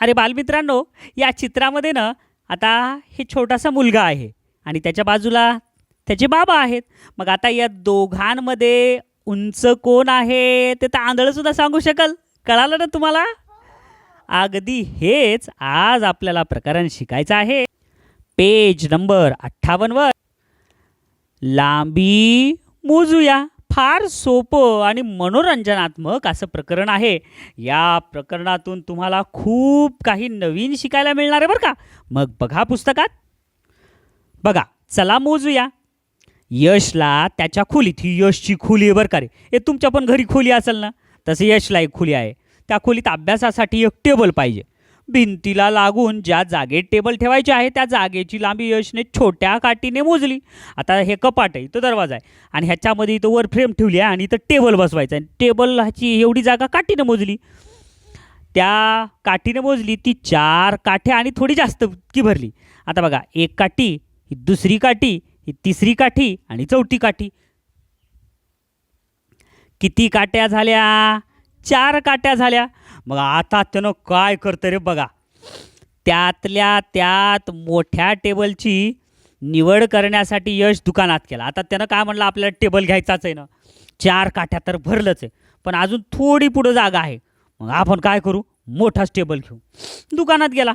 अरे बालमित्रांनो या चित्रामध्ये ना आता हे छोटासा मुलगा आहे आणि त्याच्या बाजूला त्याचे बाबा आहेत. मग आता या दोघांमध्ये उंच कोण आहे ते तर आंधळंसुद्धा सांगू शकाल. कळालं ना तुम्हाला? अगदी हेच आज आपल्याला प्रकरण शिकायचं आहे. पेज नंबर अठ्ठावन्नवर लांबी मोजूया. फार सोपं आणि मनोरंजनात्मक असं प्रकरण आहे. या प्रकरणातून तुम्हाला खूप काही नवीन शिकायला मिळणार आहे बरं का. मग बघा पुस्तकात. बघा चला मोजूया. यशला त्याच्या खोलीत ही यशची खोली आहे बरं का रे. हे तुमच्या पण घरी खोली असेल ना. तसं यशला एक खोली आहे. त्या खोलीत अभ्यासासाठी एक टेबल पाहिजे. भिंतीला लागून ज्या जागेत टेबल ठेवायचे आहे त्या जागेची लांबी यशने छोट्या काठीने मोजली. आता हे कपाट आहे इथं दरवाजा आहे. आणि ह्याच्यामध्ये इथं वर फ्रेम ठेवली आहे आणि इथं टेबल बसवायचं आहे. टेबल ह्याची एवढी जागा काठीने मोजली. त्या काठीने मोजली ती चार काठ्या आणि थोडी जास्त की भरली. आता बघा एक काठी ही दुसरी काठी ही तिसरी काठी आणि चौथी काठी. किती काट्या झाल्या? चार काट्या झाल्या. मग आता त्यानं काय करतं रे बघा. त्यातल्या त्यात मोठ्या टेबलची निवड करण्यासाठी यश दुकानात केला. आता त्यानं काय म्हणलं आपल्याला टेबल घ्यायचाच आहे ना. चार काठ्या तर भरलंच आहे. पण अजून थोडी पुढं जागा आहे. मग आपण काय करू? मोठाच टेबल घेऊ. दुकानात गेला.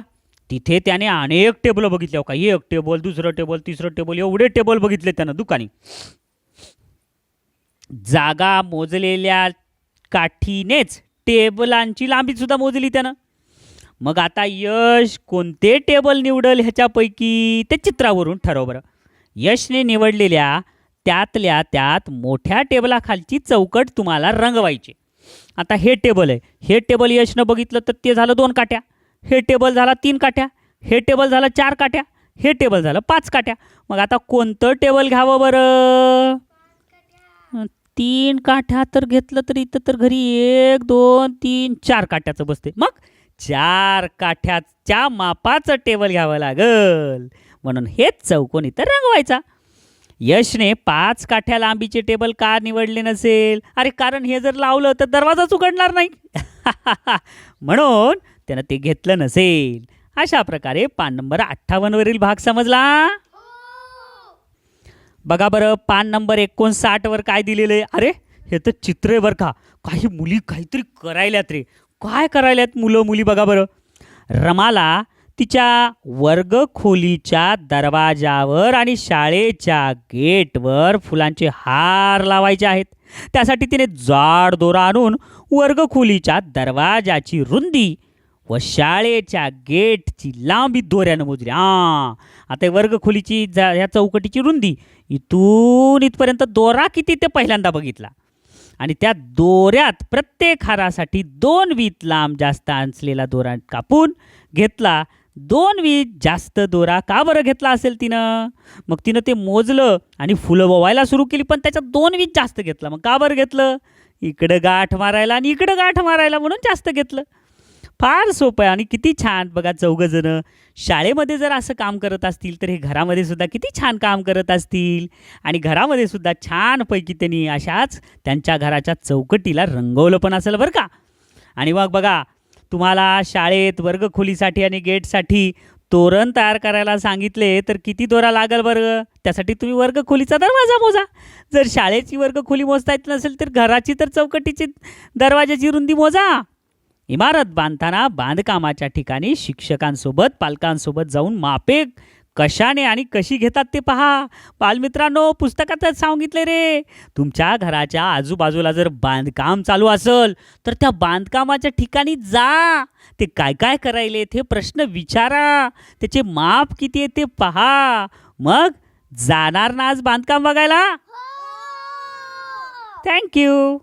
तिथे त्याने अनेक टेबल बघितले. हो का एक टेबल दुसरं टेबल तिसरं टेबल एवढे टेबल बघितले त्यानं दुकानी. जागा मोजलेल्या काठीनेच टेबलांची लांबीसुद्धा मोजली त्यानं. मग आता यश कोणते टेबल निवडल ह्याच्यापैकी? ते चित्रावरून ठरव बरं. यशने निवडलेल्या त्यातल्या त्यात मोठ्या टेबलाखालची चौकट तुम्हाला रंगवायची. आता हे टेबल आहे. हे टेबल यशनं बघितलं तर ते झालं दोन काट्या. हे टेबल झाला तीन काट्या. हे टेबल झालं चार काट्या. हे टेबल झालं पाच काट्या. मग आता कोणतं टेबल घ्यावं बरं? तीन काठ्या तर घेतलं तर इथं तर घरी एक दोन तीन चार काठ्याचं बसते. मग चार काठ्याच्या मापाचं टेबल घ्यावं लागल. म्हणून हेच चौकोन इथं रंगवायचा. यशने पाच काठ्या लांबीचे टेबल का निवडले नसेल? अरे कारण हे जर लावलं तर दरवाजाच उघडणार नाही. म्हणून त्यानं ते घेतलं नसेल. अशा प्रकारे पान नंबर अठ्ठावन्नवरील भाग समजला. बघा बरं पान नंबर एकोणसाठवर काय दिलेलं आहे? अरे हे तर चित्र आहे बरं का. काही मुली काहीतरी करायल्यात रे. काय करायल्यात मुलं मुली बघा बरं. रमाला तिच्या वर्गखोलीच्या दरवाजावर आणि शाळेच्या गेटवर फुलांचे हार लावायचे आहेत. त्यासाठी तिने जाड दोरा आणून वर्गखोलीच्या दरवाजाची रुंदी व शाळेच्या गेटची लांबी दोऱ्यानं मोजली. हां आता वर्गखोलीची जा ह्या चौकटीची रुंदी इथून इथपर्यंत दोरा किती ते पहिल्यांदा बघितला. आणि त्या दोऱ्यात प्रत्येक हारासाठी दोन वीत लांब जास्त अंचलेला दोरा कापून घेतला. दोन वीत जास्त दोरा का बरं घेतला असेल तिनं? मग तिनं ते मोजलं आणि फुलं ववायला सुरू केली पण त्याच्यात दोन वीत जास्त घेतला. मग का बरं घेतलं? इकडं गाठ मारायला आणि इकडं गाठ मारायला म्हणून जास्त घेतलं. फार सोपं आहे आणि किती छान. बघा चौघजणं शाळेमध्ये जर असं काम करत असतील तर हे घरामध्ये सुद्धा किती छान काम करत असतील. आणि घरामध्ये सुद्धा छानपैकी त्यांनी अशाच त्यांच्या घराच्या चौकटीला रंगवलं पण असेल बरं का. आणि मग बघा तुम्हाला शाळेत वर्गखोलीसाठी आणि गेटसाठी तोरण तयार करायला सांगितले तर किती दोरा लागल बरं? त्यासाठी तुम्ही वर्गखोलीचा दरवाजा मोजा. जर शाळेची वर्गखोली मोजता येत नसेल तर घराची तर चौकटीची दरवाजाची रुंदी मोजा. इमारत बांधताना बांधकामाच्या ठिकाणी शिक्षकांसोबत पालकांसोबत जाऊन मापे कशाने आणि कशी घेतात ते पहा. बालमित्रांनो पुस्तकातच सांगितले रे. तुमच्या घराच्या आजूबाजूला जर बांधकाम चालू असेल तर त्या बांधकामाच्या ठिकाणी जा. ते काय काय करायले ते प्रश्न विचारा. त्याचे माप किती आहे ते पहा. मग जाणार ना आज बांधकाम बघायला? थँक्यू